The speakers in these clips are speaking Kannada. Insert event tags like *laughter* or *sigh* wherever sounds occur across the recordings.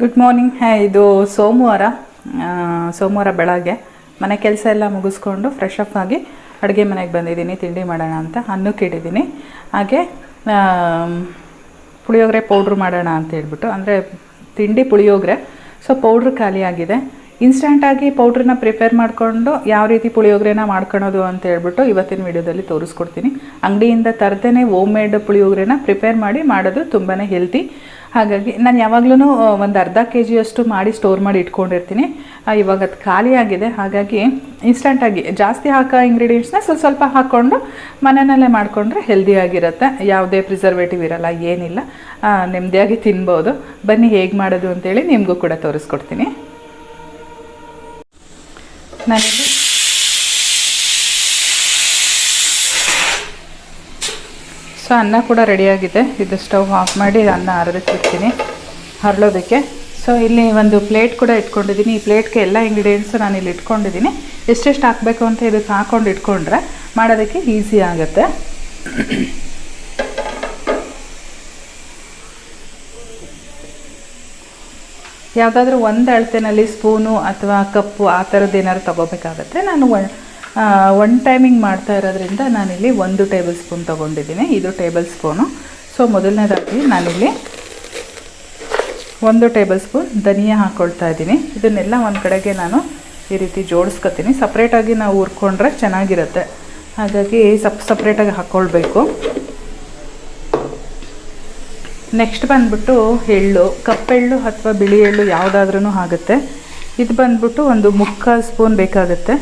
ಗುಡ್ ಮಾರ್ನಿಂಗ್ ಹೇ ಇದು ಸೋಮವಾರ ಸೋಮವಾರ ಬೆಳಗ್ಗೆ. ಮನೆ ಕೆಲಸ ಎಲ್ಲ ಮುಗಿಸ್ಕೊಂಡು ಫ್ರೆಶ್ ಅಪ್ ಆಗಿ ಅಡುಗೆ ಮನೆಗೆ ಬಂದಿದ್ದೀನಿ, ತಿಂಡಿ ಮಾಡೋಣ ಅಂತ ಅನ್ನಕ್ಕೆ ಇಟ್ಟಿದ್ದೀನಿ ಹಾಗೆ ಪುಳಿಯೋಗರೆ ಪೌಡ್ರ್ ಮಾಡೋಣ ಅಂತ ಹೇಳ್ಬಿಟ್ಟು, ಅಂದರೆ ತಿಂಡಿ ಪುಳಿಯೋಗರೆ ಸೊ ಪೌಡ್ರ್ ಖಾಲಿಯಾಗಿದೆ ಇನ್ಸ್ಟಂಟಾಗಿ ಪೌಡ್ರನ್ನ ಪ್ರಿಪೇರ್ ಮಾಡಿಕೊಂಡು ಯಾವ ರೀತಿ ಪುಳಿಯೋಗರೆನ ಮಾಡ್ಕೊಳೋದು ಅಂತ ಹೇಳ್ಬಿಟ್ಟು ಇವತ್ತಿನ ವಿಡಿಯೋದಲ್ಲಿ ತೋರಿಸ್ಕೊಡ್ತೀನಿ. ಅಂಗಡಿಯಿಂದ ತರದೇನೆ ಓಮ್ ಮೇಡ್ ಪುಳಿಯೋಗರೆನ ಪ್ರಿಪೇರ್ ಮಾಡಿ ಮಾಡೋದು ತುಂಬಾ ಹೆಲ್ತಿ ಹಾಗಾಗಿ ನಾನು ಯಾವಾಗಲೂ ಒಂದು ಅರ್ಧ ಕೆ ಜಿಯಷ್ಟು ಮಾಡಿ ಸ್ಟೋರ್ ಮಾಡಿ ಇಟ್ಕೊಂಡಿರ್ತೀನಿ. ಇವಾಗ ಅದು ಖಾಲಿಯಾಗಿದೆ ಹಾಗಾಗಿ ಇನ್ಸ್ಟಂಟಾಗಿ ಜಾಸ್ತಿ ಹಾಕೋ ಇಂಗ್ರೀಡಿಯೆಂಟ್ಸ್ನ ಸ್ವಲ್ಪ ಸ್ವಲ್ಪ ಹಾಕ್ಕೊಂಡು ಮನೆಯಲ್ಲೇ ಮಾಡಿಕೊಂಡ್ರೆ ಹೆಲ್ದಿಯಾಗಿರುತ್ತೆ ಯಾವುದೇ ಪ್ರಿಸರ್ವೇಟಿವ್ ಇರಲ್ಲ, ಏನಿಲ್ಲ. ನೆಮ್ಮದಿಯಾಗಿ ತಿನ್ಬೋದು. ಬನ್ನಿ ಹೇಗೆ ಮಾಡೋದು ಅಂತೇಳಿ ನಿಮಗೂ ಕೂಡ ತೋರಿಸ್ಕೊಡ್ತೀನಿ. ನಾನಿಲ್ಲಿ ಸೊ ಅನ್ನ ಕೂಡ ರೆಡಿಯಾಗಿದೆ ಇದು ಸ್ಟವ್ ಆಫ್ ಮಾಡಿ ಅನ್ನ ಇಡ್ತೀನಿ ಹರಳೋದಕ್ಕೆ. ಸೊ ಇಲ್ಲಿ ಒಂದು ಪ್ಲೇಟ್ ಕೂಡ ಇಟ್ಕೊಂಡಿದ್ದೀನಿ. ಈ ಪ್ಲೇಟ್ಗೆ ಎಲ್ಲ ಇಂಗ್ರೀಡಿಯೆಂಟ್ಸು ನಾನು ಇಲ್ಲಿ ಇಟ್ಕೊಂಡಿದ್ದೀನಿ. ಎಷ್ಟೆಷ್ಟು ಹಾಕಬೇಕು ಅಂತ ಇದಕ್ಕೆ ಹಾಕ್ಕೊಂಡು ಇಟ್ಕೊಂಡ್ರೆ ಮಾಡೋದಕ್ಕೆ ಈಸಿ ಆಗುತ್ತೆ. ಯಾವುದಾದ್ರೂ ಒಂದು ಅಳತೆನಲ್ಲಿ ಸ್ಪೂನು ಅಥವಾ ಕಪ್ಪು ಆ ಥರದ್ದು ಏನಾದ್ರು ತೊಗೋಬೇಕಾಗತ್ತೆ. ನಾನು ಒನ್ ಟೈಮಿಂಗ್ ಮಾಡ್ತಾ ಇರೋದ್ರಿಂದ ನಾನಿಲ್ಲಿ ಒಂದು ಟೇಬಲ್ ಸ್ಪೂನ್ ತೊಗೊಂಡಿದ್ದೀನಿ. ಇದು ಟೇಬಲ್ ಸ್ಪೂನು ಸೊ ಮೊದಲನೇದಾಗಿ ನಾನಿಲ್ಲಿ ಒಂದು ಟೇಬಲ್ ಸ್ಪೂನ್ ಧನಿಯಾ ಹಾಕ್ಕೊಳ್ತಾ ಇದ್ದೀನಿ. ಇದನ್ನೆಲ್ಲ ಒಂದು ಕಡೆಗೆ ನಾನು ಈ ರೀತಿ ಜೋಡಿಸ್ಕೊತೀನಿ. ಸಪ್ರೇಟಾಗಿ ನಾವು ಹುರ್ಕೊಂಡ್ರೆ ಚೆನ್ನಾಗಿರುತ್ತೆ. ಹಾಗಾಗಿ ಸಪ್ ಸಪ್ರೇಟಾಗಿ ಹಾಕ್ಕೊಳ್ಬೇಕು ನೆಕ್ಸ್ಟ್ ಬಂದ್ಬಿಟ್ಟು ಎಳ್ಳು ಕಪ್ಪೆಳ್ಳು ಅಥವಾ ಬಿಳಿ ಎಳ್ಳು ಯಾವುದಾದ್ರೂ ಆಗುತ್ತೆ. ಇದು ಬಂದ್ಬಿಟ್ಟು ಒಂದು ಮುಕ್ಕಾಲು ಸ್ಪೂನ್ ಬೇಕಾಗುತ್ತೆ.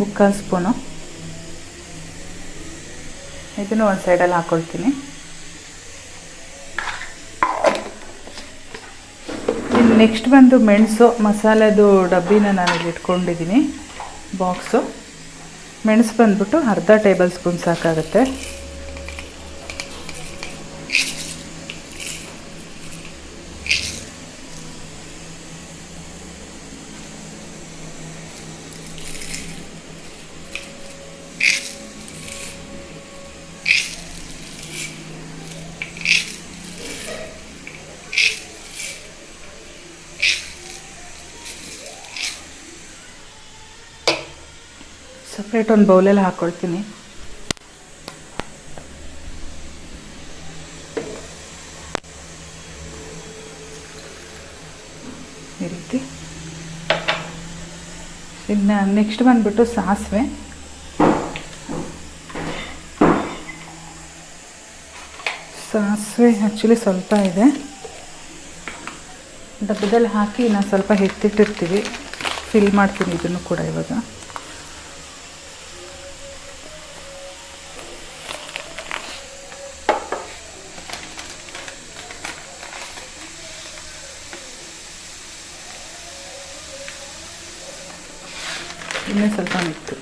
ಮುಕ್ಕಾಲು ಸ್ಪೂನು. ಇದನ್ನು ಒಂದು ಸೈಡಲ್ಲಿ ಹಾಕ್ಕೊಳ್ತೀನಿ ಇನ್ನು ನೆಕ್ಸ್ಟ್ ಬಂದು ಮೆಣಸು, ಮಸಾಲೆದು ಡಬ್ಬಿನ ನಾನು ಇಲ್ಲಿ ಇಟ್ಕೊಂಡಿದ್ದೀನಿ ಬಾಕ್ಸು ಮೆಣಸು ಬಂದ್ಬಿಟ್ಟು ಅರ್ಧ ಟೇಬಲ್ ಸ್ಪೂನ್ ಸಾಕಾಗುತ್ತೆ. ಸಪ್ರೇಟ್ ಒಂದು ಬೌಲಲ್ಲಿ ಹಾಕ್ಕೊಳ್ತೀನಿ ಈ ರೀತಿ. ಇನ್ನು ನೆಕ್ಸ್ಟ್ ಬಂದುಬಿಟ್ಟು ಸಾಸಿವೆ. ಸಾಸಿವೆ ಆ್ಯಕ್ಚುಲಿ ಸ್ವಲ್ಪ ಇದೆ. ಡಬ್ಬದಲ್ಲಿ ಹಾಕಿ ನಾನು ಸ್ವಲ್ಪ ಎತ್ತಿಟ್ಟಿರ್ತೀವಿ ಫಿಲ್ ಮಾಡ್ತೀನಿ ಇದನ್ನು ಕೂಡ ಇವಾಗ. ಇನ್ನೂ ಸ್ವಲ್ಪ ಮಿಕ್ಕು.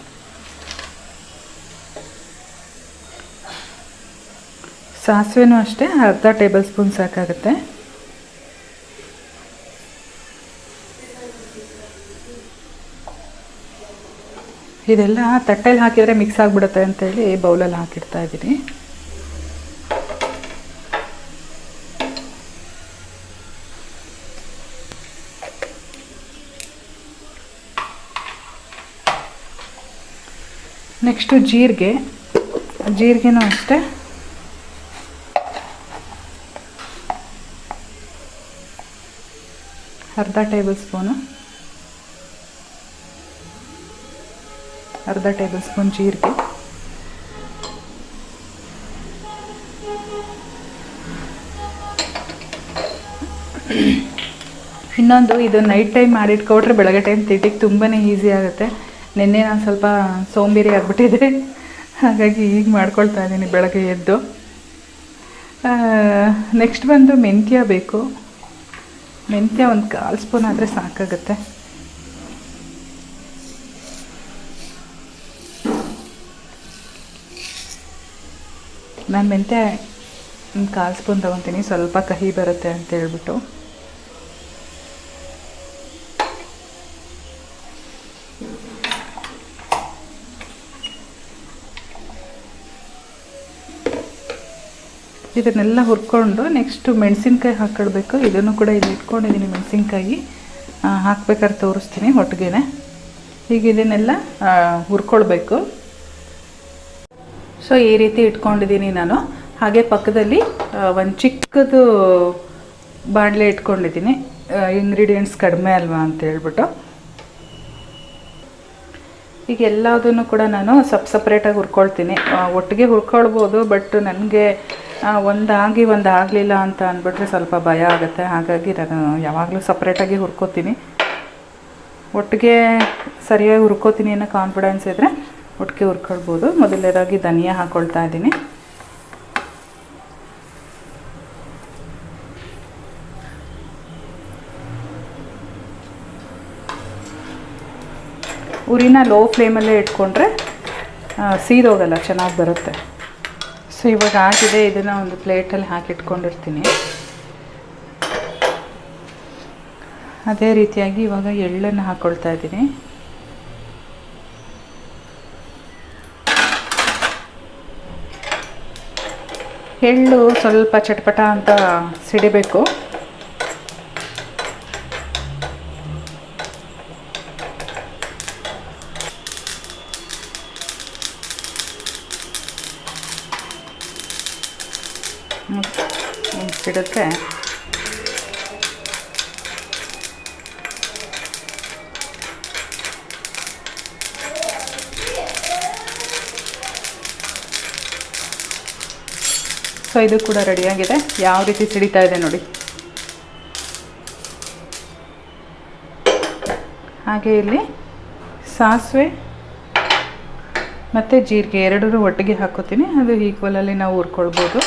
ಸಾಸಿವೆನೂ ಅಷ್ಟೇ, ಅರ್ಧ ಟೇಬಲ್ ಸ್ಪೂನ್ ಸಾಕಾಗುತ್ತೆ. ಇದೆಲ್ಲ ತಟ್ಟೆಯಲ್ಲಿ ಹಾಕಿದರೆ ಮಿಕ್ಸ್ ಆಗಿಬಿಡುತ್ತೆ ಅಂತೇಳಿ ಬೌಲಲ್ಲಿ ಹಾಕಿಡ್ತಾ ಇದ್ದೀನಿ. ನೆಕ್ಸ್ಟು ಜೀರಿಗೆ. ಜೀರಿಗೆನೂ ಅಷ್ಟೇ. ಅರ್ಧ ಟೇಬಲ್ ಸ್ಪೂನು. ಅರ್ಧ ಟೇಬಲ್ ಸ್ಪೂನ್ ಜೀರಿಗೆ. ಇನ್ನೊಂದು ಇದು ನೈಟ್ ಟೈಮ್ ಮಾಡಿಟ್ಕೊಟ್ರೆ ಬೆಳಗ್ಗೆ ಟೈಮ್ ತಿಂಡಿಗೆ ತುಂಬಾ ಈಸಿ ಆಗುತ್ತೆ. ನಿನ್ನೆ ನಾನು ಸ್ವಲ್ಪ ಸೋಂಬೇರಿ ಆಗಿಬಿಟ್ಟಿದೆ. ಹಾಗಾಗಿ ಈಗ ಮಾಡ್ಕೊಳ್ತಾ ಇದ್ದೀನಿ ಬೆಳಗ್ಗೆ ಎದ್ದು. ನೆಕ್ಸ್ಟ್ ಬಂದು ಮೆಂತ್ಯ ಬೇಕು. ಮೆಂತ್ಯ ಒಂದು ಕಾಲು ಸ್ಪೂನ್ ಆದರೆ ಸಾಕಾಗುತ್ತೆ. ನಾನು ಮೆಂತ್ಯ ಒಂದು ಕಾಲು ಸ್ಪೂನ್ ತೊಗೊತೀನಿ, ಸ್ವಲ್ಪ ಕಹಿ ಬರುತ್ತೆ ಅಂತ ಹೇಳ್ಬಿಟ್ಟು. ಇದನ್ನೆಲ್ಲ ಹುರ್ಕೊಂಡು ನೆಕ್ಸ್ಟು ಮೆಣಸಿನ್ಕಾಯಿ ಹಾಕಿಡ್ಬೇಕು. ಇದನ್ನು ಕೂಡ ಇಲ್ಲಿ ಇಟ್ಕೊಂಡಿದ್ದೀನಿ ಮೆಣಸಿನ್ಕಾಯಿ. ಹಾಕ್ಬೇಕಾದ್ರೆ ತೋರಿಸ್ತೀನಿ ಒಟ್ಟಿಗೆನೆ. ಈಗ ಇದನ್ನೆಲ್ಲ ಹುರ್ಕೊಳ್ಬೇಕು. ಸೊ ಈ ರೀತಿ ಇಟ್ಕೊಂಡಿದ್ದೀನಿ ನಾನು. ಹಾಗೆ ಪಕ್ಕದಲ್ಲಿ ಒಂದು ಚಿಕ್ಕದು ಬಾಣಲೆ ಇಟ್ಕೊಂಡಿದ್ದೀನಿ ಇಂಗ್ರೀಡಿಯೆಂಟ್ಸ್ ಕಡಿಮೆ ಅಲ್ವಾ ಅಂತ ಹೇಳ್ಬಿಟ್ಟು. ಈಗ ಎಲ್ಲದನ್ನು ಕೂಡ ನಾನು ಸಪ್ ಸಪ್ರೇಟಾಗಿ ಹುರ್ಕೊಳ್ತೀನಿ. ಒಟ್ಟಿಗೆ ಹುರ್ಕೊಳ್ಬೋದು ಬಟ್ ನನಗೆ ಒಂದಾಗಿ ಒಂದು ಆಗಲಿಲ್ಲ ಅಂತ ಅಂದ್ಬಿಟ್ರೆ ಸ್ವಲ್ಪ ಭಯ ಆಗುತ್ತೆ. ಹಾಗಾಗಿ ನಾನು ಯಾವಾಗಲೂ ಸಪ್ರೇಟಾಗಿ ಹುರ್ಕೋತೀನಿ. ಒಟ್ಟಿಗೆ ಸರಿಯಾಗಿ ಹುರ್ಕೋತೀನಿ ಅನ್ನೋ ಕಾನ್ಫಿಡೆನ್ಸ್ ಇದ್ದರೆ ಒಟ್ಟಿಗೆ ಹುರ್ಕೊಳ್ಬೋದು. ಮೊದಲನೇದಾಗಿ ಧನಿಯಾ ಹಾಕ್ಕೊಳ್ತಾ ಇದ್ದೀನಿ. ಉರಿನ ಲೋ ಫ್ಲೇಮಲ್ಲೇ ಇಟ್ಕೊಂಡ್ರೆ ಸೀದೋಗಲ್ಲ, ಚೆನ್ನಾಗಿ ಬರುತ್ತೆ. ಸೊ ಇವಾಗ ಆಗಿದೆ. ಇದನ್ನು ಒಂದು ಪ್ಲೇಟಲ್ಲಿ ಹಾಕಿಟ್ಕೊಂಡಿರ್ತೀನಿ. ಅದೇ ರೀತಿಯಾಗಿ ಇವಾಗ ಎಳ್ಳನ್ನು ಹಾಕ್ಕೊಳ್ತಾ ಇದ್ದೀನಿ. ಎಳ್ಳು ಸ್ವಲ್ಪ ಚಟಪಟ ಅಂತ ಸಿಡಿಬೇಕು. ಇದು ಕೂಡ ರೆಡಿಯಾಗಿದೆ ಯಾವ ರೀತಿ ಸಿಡಿತಾ ಇದೆ ನೋಡಿ. ಹಾಗೆ ಇಲ್ಲಿ ಸಾಸಿವೆ ಮತ್ತು ಜೀರಿಗೆ ಎರಡರೂ ಒಟ್ಟಿಗೆ ಹಾಕೋತೀನಿ. ಅದು ಈಕ್ವಲಲ್ಲಿ ನಾವು ಹುರ್ಕೊಳ್ಬೋದು.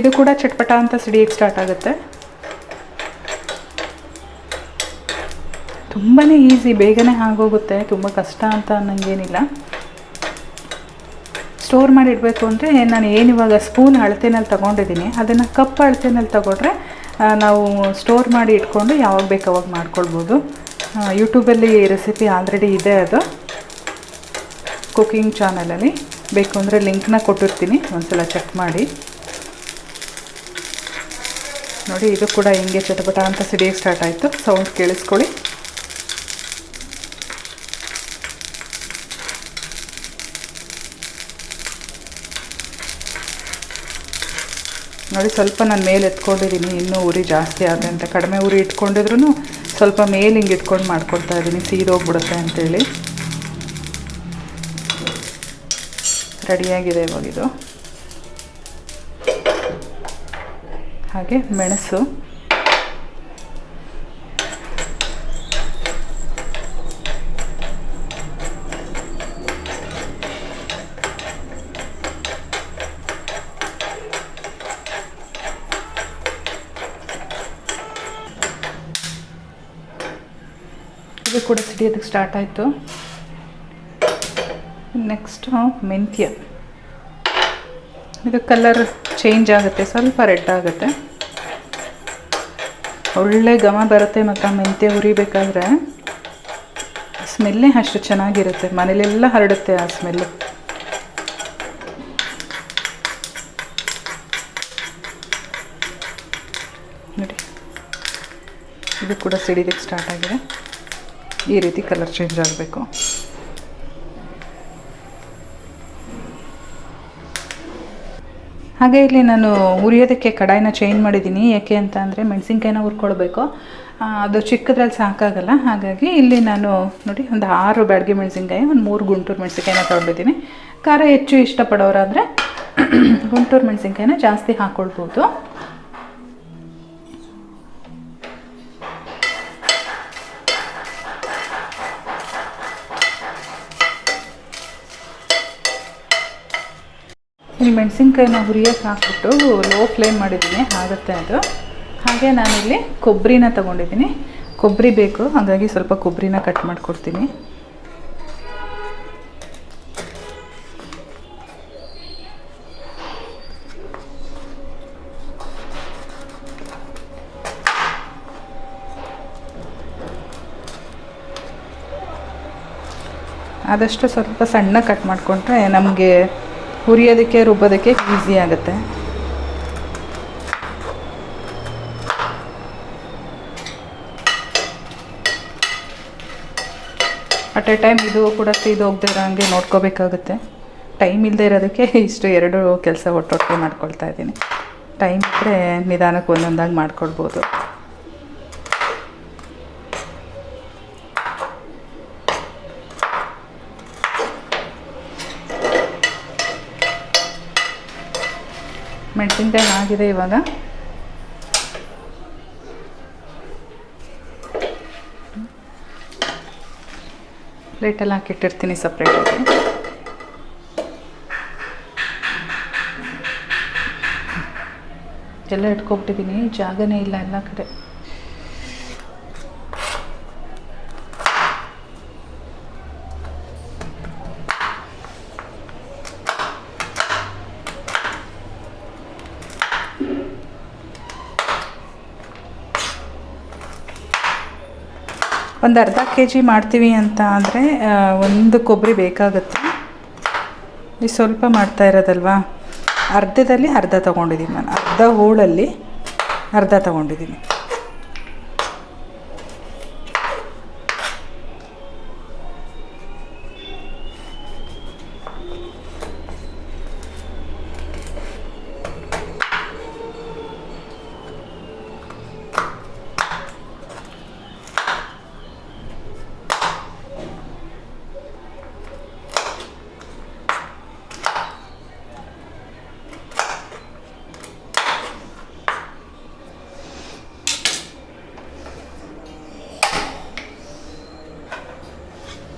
ಇದು ಕೂಡ ಚಟ್ಪಟ ಅಂತ ಸಿಡಿಯಕ್ಕೆ ಸ್ಟಾರ್ಟ್ ಆಗುತ್ತೆ. ತುಂಬಾ ಈಸಿ ಬೇಗನೆ ಆಗೋಗುತ್ತೆ, ತುಂಬ ಕಷ್ಟ ಅಂತ ಅನ್ನಂಗೇನಿಲ್ಲ. ಸ್ಟೋರ್ ಮಾಡಿ ಇಡಬೇಕು ಅಂದರೆ ನಾನು ಏನು ಇವಾಗ ಸ್ಪೂನ್ ಅಳತೆನಲ್ಲಿ ತೊಗೊಂಡಿದ್ದೀನಿ. ಅದನ್ನು ಕಪ್ ಅಳತೆನಲ್ಲಿ ತೊಗೊಂಡ್ರೆ ನಾವು ಸ್ಟೋರ್ ಮಾಡಿ ಇಟ್ಕೊಂಡು ಯಾವಾಗ ಬೇಕು ಅವಾಗ ಮಾಡ್ಕೊಳ್ಬೋದು. ಯೂಟ್ಯೂಬಲ್ಲಿ ರೆಸಿಪಿ ಆಲ್ರೆಡಿ ಇದೆ ಅದು. ಕುಕ್ಕಿಂಗ್ ಚಾನಲಲ್ಲಿ ಬೇಕು ಅಂದರೆ ಲಿಂಕ್ನ ಕೊಟ್ಟಿರ್ತೀನಿ. ಒಂದ್ಸಲ ಚೆಕ್ ಮಾಡಿ. ನೋಡಿ, ಇದು ಕೂಡ ಹಿಂಗೆ ಚಟಪಟ ಅಂತ ಸಿಡಿಯೋಕ್ಕೆ ಸ್ಟಾರ್ಟ್ ಆಯಿತು. ಸೌಂಡ್ ಕೇಳಿಸ್ಕೊಳ್ಳಿ. ನೋಡಿ ಸ್ವಲ್ಪ ನಾನು ಮೇಲೆ ಎತ್ಕೊಂಡಿದ್ದೀನಿ ಇನ್ನೂ ಉರಿ ಜಾಸ್ತಿ ಆದರೆ ಅಂತ ಕಡಿಮೆ ಉರಿ ಇಟ್ಕೊಂಡಿದ್ರು ಸ್ವಲ್ಪ ಮೇಲೆ ಹಿಂಗೆ ಇಟ್ಕೊಂಡು ಮಾಡ್ಕೊಳ್ತಾ ಇದ್ದೀನಿ ಸೀದೋಗ್ಬಿಡುತ್ತೆ ಅಂತೇಳಿ. ರೆಡಿಯಾಗಿದೆ ಇವಾಗಿದು ಹಾಗೆ, ಮೆಣಸು ಇದು ಕೂಡ ಸಿಡಿಯೋದಕ್ಕೆ ಸ್ಟಾರ್ಟ್ ಆಯಿತು. ನೆಕ್ಸ್ಟು ಮೆಂತ್ಯ. ಇದು ಕಲರ್ ಚೇಂಜ್ ಆಗುತ್ತೆ, ಸ್ವಲ್ಪ ರೆಡ್ ಆಗುತ್ತೆ. ಒಳ್ಳೆ ಘಮ ಬರುತ್ತೆ ಮತ್ತು ಆ ಮೆಂತ್ಯ ಹುರಿಬೇಕಾದ್ರೆ. ಸ್ಮೆಲ್ಲೇ ಅಷ್ಟು ಚೆನ್ನಾಗಿರುತ್ತೆ, ಮನೇಲೆಲ್ಲ ಹರಡುತ್ತೆ ಆ ಸ್ಮೆಲ್ಲು ನೋಡಿ. ಇದು ಕೂಡ ಸಿಡಿಲಿಕ್ಕೆ ಸ್ಟಾರ್ಟ್ ಆಗಿದೆ. ಈ ರೀತಿ ಕಲರ್ ಚೇಂಜ್ ಆಗಬೇಕು. ಹಾಗೆ ಇಲ್ಲಿ ನಾನು ಹುರಿಯೋದಕ್ಕೆ ಕಡಾಯಿನ ಚೇಂಜ್ ಮಾಡಿದ್ದೀನಿ. ಯಾಕೆ ಅಂತ ಅಂದರೆ ಮೆಣಸಿನ್ಕಾಯಿನ ಹುರ್ಕೊಳ್ಬೇಕು. ಅದು ಚಿಕ್ಕದ್ರಲ್ಲಿ ಸಾಕಾಗಲ್ಲ. ಹಾಗಾಗಿ ಇಲ್ಲಿ ನಾನು ನೋಡಿ ಒಂದು ಆರು ಬ್ಯಾಡಗಿ ಮೆಣಸಿನ್ಕಾಯಿ, ಒಂದು ಮೂರು ಗುಂಟೂರು ಮೆಣಸಿನ್ಕಾಯಿನ ತೊಗೊಂಡಿದ್ದೀನಿ. ಖಾರ ಹೆಚ್ಚು ಇಷ್ಟಪಡೋರಾದರೆ *clears throat* ಗುಂಟೂರು ಮೆಣಸಿನ್ಕಾಯಿನ ಜಾಸ್ತಿ ಹಾಕ್ಕೊಳ್ಬೋದು ಇಲ್ಲಿ ಮೆಣಸಿನ್ಕಾಯಿನ ಹುರಿಯೋಕ್ಕೆ ಹಾಕ್ಬಿಟ್ಟು ಲೋ ಫ್ಲೇಮ್ ಮಾಡಿದ್ದೀನಿ, ಆಗುತ್ತೆ ಅದು. ಹಾಗೆ ನಾನಿಲ್ಲಿ ಕೊಬ್ಬರಿನ ತೊಗೊಂಡಿದ್ದೀನಿ. ಕೊಬ್ಬರಿ ಬೇಕು, ಹಾಗಾಗಿ ಸ್ವಲ್ಪ ಕೊಬ್ಬರಿನ ಕಟ್ ಮಾಡಿಕೊಡ್ತೀನಿ. ಆದಷ್ಟು ಸ್ವಲ್ಪ ಸಣ್ಣ ಕಟ್ ಮಾಡಿಕೊಂಡ್ರೆ ನಮಗೆ ಹುರಿಯೋದಕ್ಕೆ, ರುಬ್ಬೋದಕ್ಕೆ ಈಸಿ ಆಗುತ್ತೆ. ಅಟ್ ಎ ಟೈಮ್ ಇದು ಕೂಡ ಇದು ಹೋಗದೆ ಇರೋ ಹಂಗೆ ನೋಡ್ಕೋಬೇಕಾಗುತ್ತೆ. ಟೈಮ್ ಇಲ್ಲದೆ ಇರೋದಕ್ಕೆ ಇಷ್ಟು ಎರಡು ಕೆಲಸ ಒಟ್ಟೊಟ್ಟಿಗೆ ಮಾಡ್ಕೊಳ್ತಾ ಇದ್ದೀನಿ. ಟೈಮ್ ಇದ್ದರೆ ನಿಧಾನಕ್ಕೆ ಒಂದೊಂದಾಗಿ ಮಾಡ್ಕೊಳ್ಬೋದು ಮೆಣಸಿನ್ಕಾಯಿ ಆಗಿದೆ ಇವಾಗ. ಪ್ಲೇಟಲ್ಲಿ ಹಾಕಿಟ್ಟಿರ್ತೀನಿ ಸಪ್ರೇಟಾಗಿ ಎಲ್ಲ ಇಟ್ಕೊಬಿಟ್ಟಿದ್ದೀನಿ ಜಾಗನೇ ಇಲ್ಲ ಎಲ್ಲ ಕಡೆ. ಒಂದು ಅರ್ಧ ಕೆ ಜಿ ಮಾಡ್ತೀವಿ ಅಂತ ಅಂದರೆ ಒಂದು ಕೊಬ್ಬರಿ ಬೇಕಾಗುತ್ತೆ. ಈ ಸ್ವಲ್ಪ ಮಾಡ್ತಾ ಇರೋದಲ್ವಾ? ಅರ್ಧದಲ್ಲಿ ಅರ್ಧ ತೊಗೊಂಡಿದ್ದೀನಿ ನಾನು. ಅರ್ಧ ಹೋಳಲ್ಲಿ ಅರ್ಧ ತೊಗೊಂಡಿದ್ದೀನಿ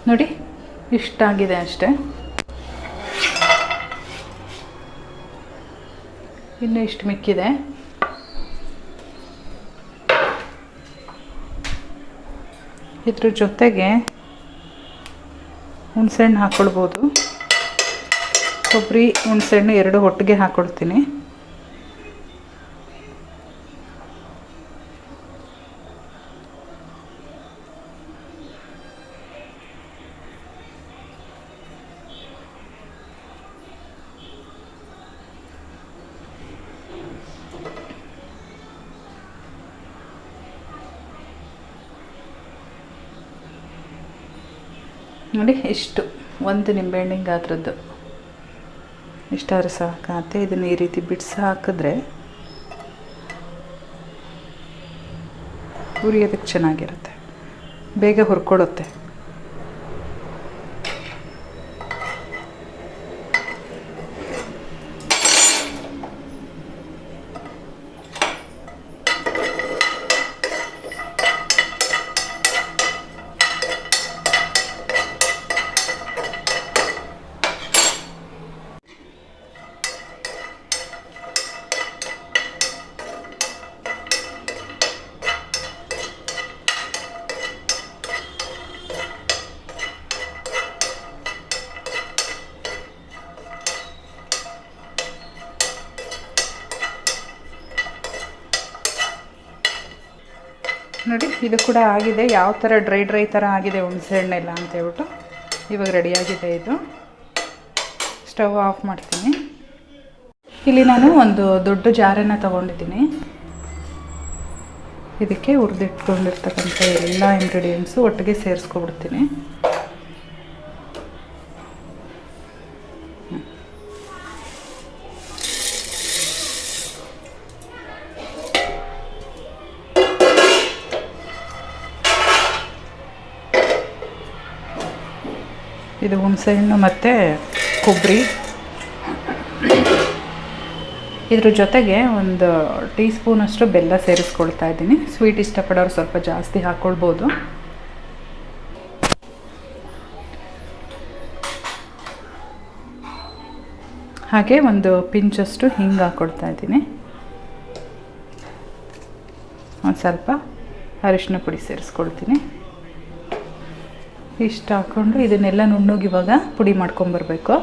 ನೋಡಿ ಇಷ್ಟಾಗಿದೆ ಅಷ್ಟೇ. ಇನ್ನು ಇಷ್ಟು ಮಿಕ್ಕಿದೆ. ಇದ್ರ ಜೊತೆಗೆ ಹುಣಸೆಹಣ್ಣು ಹಾಕ್ಕೊಳ್ಬೋದು ಕೊಬ್ಬರಿ ಹುಣಸೆಹಣ್ಣು ಎರಡು ಒಟ್ಟಿಗೆ ಹಾಕ್ಕೊಳ್ತೀನಿ ನೋಡಿ, ಇಷ್ಟು. ಒಂದು ನಿಂಬೆಹಣ್ಣಿನ ಗಾತ್ರದ್ದು. ಇಷ್ಟಾದ್ರೆ ಸಾಕಾಗುತ್ತೆ ಇದನ್ನು ಈ ರೀತಿ ಬಿಡಿಸಿ ಹಾಕಿದ್ರೆ ಹುರಿಯೋದಕ್ಕೆ ಚೆನ್ನಾಗಿರುತ್ತೆ. ಬೇಗ ಹುರ್ಕೊಳ್ಳುತ್ತೆ ನೋಡಿ ಇದು ಕೂಡ ಆಗಿದೆ. ಯಾವ ಥರ ಡ್ರೈ ಡ್ರೈ ಥರ ಆಗಿದೆ ಹುಣಸೆ ಅಂತ ಹೇಳ್ಬಿಟ್ಟು ಇವಾಗ ರೆಡಿಯಾಗಿದೆ ಇದು. ಸ್ಟವ್ ಆಫ್ ಮಾಡ್ತೀನಿ. ಇಲ್ಲಿ ನಾನು ಒಂದು ದೊಡ್ಡ ಜಾರನ್ನು ತಗೊಂಡಿದ್ದೀನಿ. ಇದಕ್ಕೆ ಹುರಿದಿಟ್ಕೊಂಡಿರ್ತಕ್ಕಂಥ ಎಲ್ಲ ಇಂಗ್ರೀಡಿಯೆಂಟ್ಸು ಒಟ್ಟಿಗೆ ಸೇರಿಸ್ಕೊಬಿಡ್ತೀನಿ. ಇದು ಹುಣಸೆಹಣ್ಣು ಮತ್ತು ಕೊಬ್ಬರಿ. ಇದ್ರ ಜೊತೆಗೆ ಒಂದು ಟೀ ಸ್ಪೂನಷ್ಟು ಬೆಲ್ಲ ಸೇರಿಸ್ಕೊಳ್ತಾ ಇದ್ದೀನಿ. ಸ್ವೀಟ್ ಇಷ್ಟಪಡೋರು ಸ್ವಲ್ಪ ಜಾಸ್ತಿ ಹಾಕ್ಕೊಳ್ಬೋದು ಹಾಗೆ ಒಂದು ಪಿಂಚಷ್ಟು ಹಿಂಗೆ ಹಾಕ್ಕೊಳ್ತಾ ಇದ್ದೀನಿ. ಒಂದು ಸ್ವಲ್ಪ ಅರಿಶಿನ ಪುಡಿ ಸೇರಿಸ್ಕೊಳ್ತೀನಿ. ಇಷ್ಟು ಹಾಕ್ಕೊಂಡು ಇದನ್ನೆಲ್ಲ ನುಣ್ಣಗೆ ಇವಾಗ ಪುಡಿ ಮಾಡ್ಕೊಂಬರ್ಬೇಕು.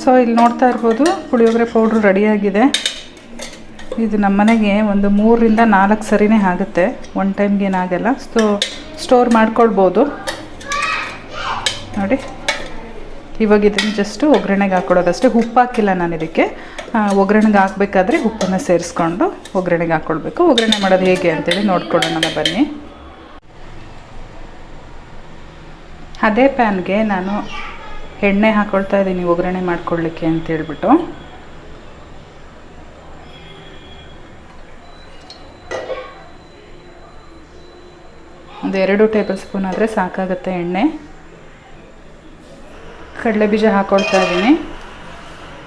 ಸೊ ಇಲ್ಲಿ ನೋಡ್ತಾ ಇರ್ಬೋದು ಪುಳಿಯೋಗರೆ ಪೌಡ್ರ್ ರೆಡಿಯಾಗಿದೆ. ಇದು ನಮ್ಮ ಮನೆಗೆ ಒಂದು ಮೂರರಿಂದ ನಾಲ್ಕು ಸರಿನೇ ಆಗುತ್ತೆ. ಒನ್ ಟೈಮ್ಗೆ ಏನಾಗಲ್ಲ. ಸೊ ಸ್ಟೋರ್ ಮಾಡ್ಕೊಳ್ಬೋದು. ನೋಡಿ. ಇವಾಗ ಇದನ್ನು ಜಸ್ಟು ಒಗ್ಗರಣೆಗೆ ಹಾಕ್ಕೊಡೋದಷ್ಟೇ ಉಪ್ಪು ಹಾಕಿಲ್ಲ ನಾನು ಇದಕ್ಕೆ. ಒಗ್ಗರಣೆಗೆ ಹಾಕಬೇಕಾದ್ರೆ ಉಪ್ಪನ್ನು ಸೇರಿಸ್ಕೊಂಡು ಒಗ್ಗರಣೆಗೆ ಹಾಕ್ಕೊಳ್ಬೇಕು ಒಗ್ಗರಣೆ ಮಾಡೋದು ಹೇಗೆ ಅಂತೇಳಿ ನೋಡ್ಕೊಳ್ಳೋಣ ಬನ್ನಿ. ಅದೇ ಪ್ಯಾನ್ಗೆ ನಾನು ಎಣ್ಣೆ ಹಾಕ್ಕೊಳ್ತಾ ಇದ್ದೀನಿ, ಒಗ್ಗರಣೆ ಮಾಡ್ಕೊಳ್ಳಿಕ್ಕೆ ಅಂತ ಹೇಳಿಬಿಟ್ಟು. ಒಂದು ಎರಡು ಟೇಬಲ್ ಸ್ಪೂನ್ ಆದರೆ ಸಾಕಾಗುತ್ತೆ ಎಣ್ಣೆ. ಕಡಲೆ ಬೀಜ ಹಾಕ್ಕೊಳ್ತಾ ಇದ್ದೀನಿ.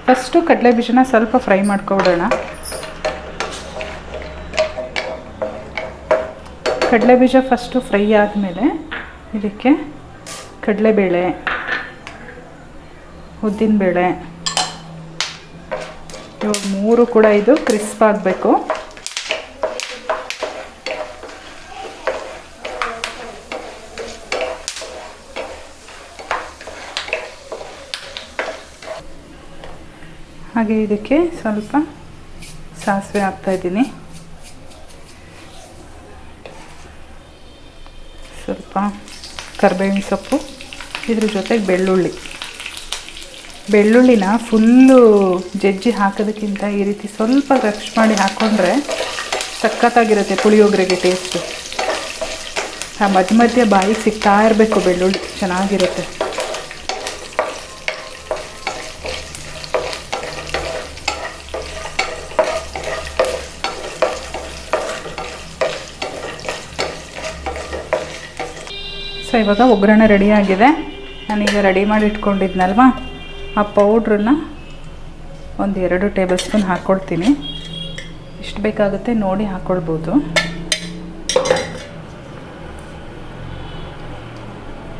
ಫಸ್ಟು ಕಡಲೆ ಬೀಜನ ಸ್ವಲ್ಪ ಫ್ರೈ ಮಾಡ್ಕೊಬಿಡೋಣ. ಕಡಲೆ ಬೀಜ ಫಸ್ಟು ಫ್ರೈ ಆದಮೇಲೆ ಇದಕ್ಕೆ ಕಡಲೆಬೇಳೆ, ಉದ್ದಿನಬೇಳೆ, ಇವಾಗ ಮೂರು ಕೂಡ ಇದು ಕ್ರಿಸ್ಪ್ ಆಗಬೇಕು. ಹಾಗೆ ಇದಕ್ಕೆ ಸ್ವಲ್ಪ ಸಾಸಿವೆ ಹಾಕ್ತಾಯಿದ್ದೀನಿ ಸ್ವಲ್ಪ ಕರ್ಬೇವಿನ ಸೊಪ್ಪು. ಇದ್ರ ಜೊತೆಗೆ ಬೆಳ್ಳುಳ್ಳಿ. ಬೆಳ್ಳುಳ್ಳಿನ ಫುಲ್ಲು ಜಜ್ಜಿ ಹಾಕೋದಕ್ಕಿಂತ ಈ ರೀತಿ ಸ್ವಲ್ಪ ರಶ್ ಮಾಡಿ ಹಾಕ್ಕೊಂಡ್ರೆ ಸಖತ್ತಾಗಿರುತ್ತೆ ಪುಳಿಯೋಗರೆಗೆ ಟೇಸ್ಟು ಆ ಮಧ್ಯ ಮಧ್ಯ ಬಾಯಿಗೆ ಸಿಗ್ತಾ ಇರಬೇಕು ಬೆಳ್ಳುಳ್ಳಿ, ಚೆನ್ನಾಗಿರುತ್ತೆ. ಸೊ ಇವಾಗ ಒಗ್ಗರಣೆ ರೆಡಿಯಾಗಿದೆ ನಾನೀಗ ರೆಡಿ ಮಾಡಿ ಇಟ್ಕೊಂಡಿದ್ನಲ್ವ ಆ ಪೌಡ್ರನ್ನ ಒಂದು ಎರಡು ಟೇಬಲ್ ಸ್ಪೂನ್ ಹಾಕ್ಕೊಳ್ತೀನಿ ಎಷ್ಟು ಬೇಕಾಗುತ್ತೆ ನೋಡಿ ಹಾಕ್ಕೊಳ್ಬೋದು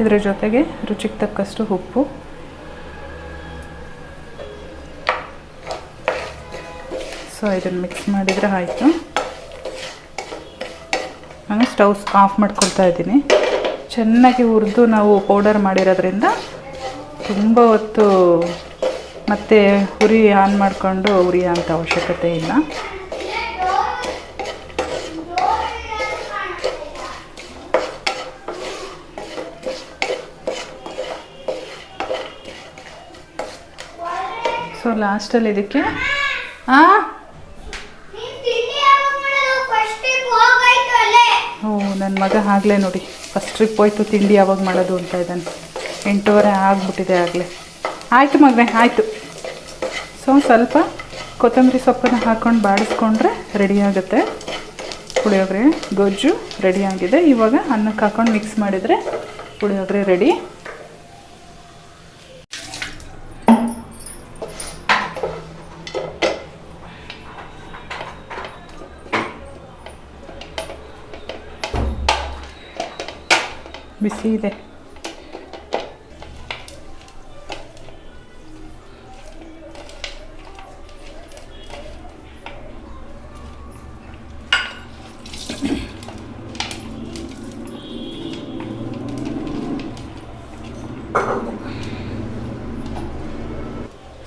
ಇದರ ಜೊತೆಗೆ ರುಚಿಗೆ ತಕ್ಕಷ್ಟು ಉಪ್ಪು. ಸೊ ಇದನ್ನು ಮಿಕ್ಸ್ ಮಾಡಿದರೆ ಆಯಿತು. ನಾನು ಸ್ಟೌವ್ಸ್ ಆಫ್ ಮಾಡ್ಕೊಳ್ತಾ ಇದ್ದೀನಿ. ಚೆನ್ನಾಗಿ ಹುರಿದು ನಾವು ಪೌಡರ್ ಮಾಡಿರೋದ್ರಿಂದ ತುಂಬ ಹೊತ್ತು ಮತ್ತೆ ಉರಿ ಆನ್ ಮಾಡಿಕೊಂಡು ಉರಿಯೋಂಥ ಅವಶ್ಯಕತೆ ಇಲ್ಲ. ಸೊ ಲಾಸ್ಟಲ್ಲಿ ಇದಕ್ಕೆ, ಆ? ನನ್ನ ಮಗ ಆಗಲೇ ನೋಡಿ. ಫಸ್ಟ್ ಟ್ರಿಪ್ ಹೋಯ್ತು, ತಿಂಡಿ ಯಾವಾಗ ಮಾಡೋದು ಅಂತ ಇದ್ದಾನೆ. ಎಂಟೂವರೆ ಆಗಿಬಿಟ್ಟಿದೆ ಆಗಲೇ. ಆಯಿತು ಮಗನೇ, ಆಯಿತು. ಸೊ ಸ್ವಲ್ಪ ಕೊತ್ತಂಬರಿ ಸೊಪ್ಪನ್ನು ಹಾಕ್ಕೊಂಡು ಬಾಡಿಸ್ಕೊಂಡ್ರೆ ರೆಡಿ ಆಗುತ್ತೆ. ಪುಳಿಯೋಗರೆ, ಗೊಜ್ಜು ರೆಡಿ ಆಗಿದೆ. ಇವಾಗ ಅನ್ನಕ್ಕೆ ಹಾಕೊಂಡು ಮಿಕ್ಸ್ ಮಾಡಿದರೆ ಪುಳಿಯೋಗರೆ ರೆಡಿ ಬಿಸಿ ಇದೆ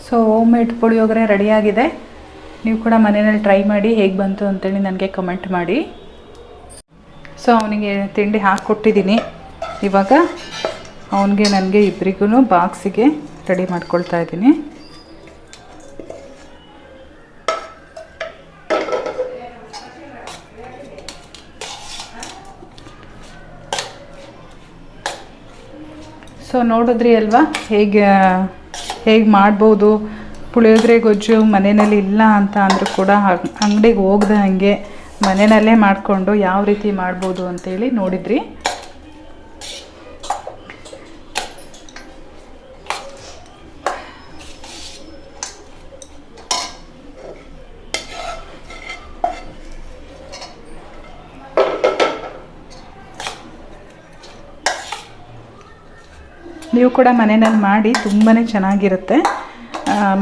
ಸೊ ಹೋಮ್ ಮೇಡ್ ಪುಳಿಯೋಗರೆ ರೆಡಿಯಾಗಿದೆ ನೀವು ಕೂಡ ಮನೆಯಲ್ಲಿ ಟ್ರೈ ಮಾಡಿ ಹೇಗೆ ಬಂತು ಅಂತೇಳಿ ನನಗೆ ಕಮೆಂಟ್ ಮಾಡಿ. ಸೊ ಅವನಿಗೆ ತಿಂಡಿ ಹಾಕ್ಕೊಟ್ಟಿದ್ದೀನಿ. ಇವಾಗ ಅವನಿಗೆ, ನನಗೆ ಇಬ್ಬರಿಗೂ ಬಾಕ್ಸಿಗೆ ರೆಡಿ ಮಾಡ್ಕೊಳ್ತಾ ಇದ್ದೀನಿ. ಸೊ ನೋಡಿದ್ರಿ ಅಲ್ವಾ? ಹೇಗೆ ಹೇಗೆ ಮಾಡ್ಬೋದು? ಪುಳಿಯೋಗರೆ, ಗೊಜ್ಜು ಮನೆಯಲ್ಲಿ ಇಲ್ಲ ಅಂತ ಅಂದರೂ ಕೂಡ ಅಂಗಡಿಗೆ ಹೋಗ್ದೆ ಹಾಗೆ ಮನೆಯಲ್ಲೇ ಮಾಡಿಕೊಂಡು ಯಾವ ರೀತಿ ಮಾಡ್ಬೋದು ಅಂತೇಳಿ ನೋಡಿದ್ರಿ. ನೀವು ಕೂಡ ಮನೆಯಲ್ಲಿ ಮಾಡಿ ತುಂಬಾ ಚೆನ್ನಾಗಿರುತ್ತೆ.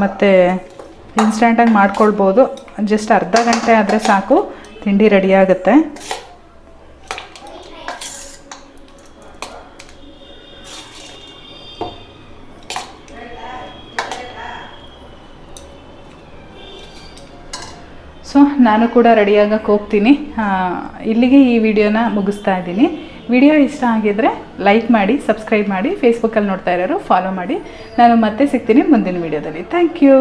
ಮತ್ತು ಇನ್ಸ್ಟಂಟಾಗಿ ಮಾಡ್ಕೊಳ್ಬೋದು. ಜಸ್ಟ್ ಅರ್ಧ ಗಂಟೆ ಆದರೆ ಸಾಕು. ತಿಂಡಿ ರೆಡಿಯಾಗುತ್ತೆ ಸೊ ನಾನು ಕೂಡ ರೆಡಿಯಾಗಕ್ಕೆ ಹೋಗ್ತೀನಿ. ಇಲ್ಲಿಗೆ ಈ ವಿಡಿಯೋನ ಮುಗಿಸ್ತಾ ಇದ್ದೀನಿ. ವಿಡಿಯೋ ಇಷ್ಟ ಆಗಿದ್ದರೆ ಲೈಕ್ ಮಾಡಿ, ಸಬ್ಸ್ಕ್ರೈಬ್ ಮಾಡಿ ಫೇಸ್ಬುಕ್ಕಲ್ಲಿ ನೋಡ್ತಾ ಇರೋರು ಫಾಲೋ ಮಾಡಿ. ನಾನು ಮತ್ತೆ ಸಿಗ್ತೀನಿ ಮುಂದಿನ ವಿಡಿಯೋದಲ್ಲಿ. Thank you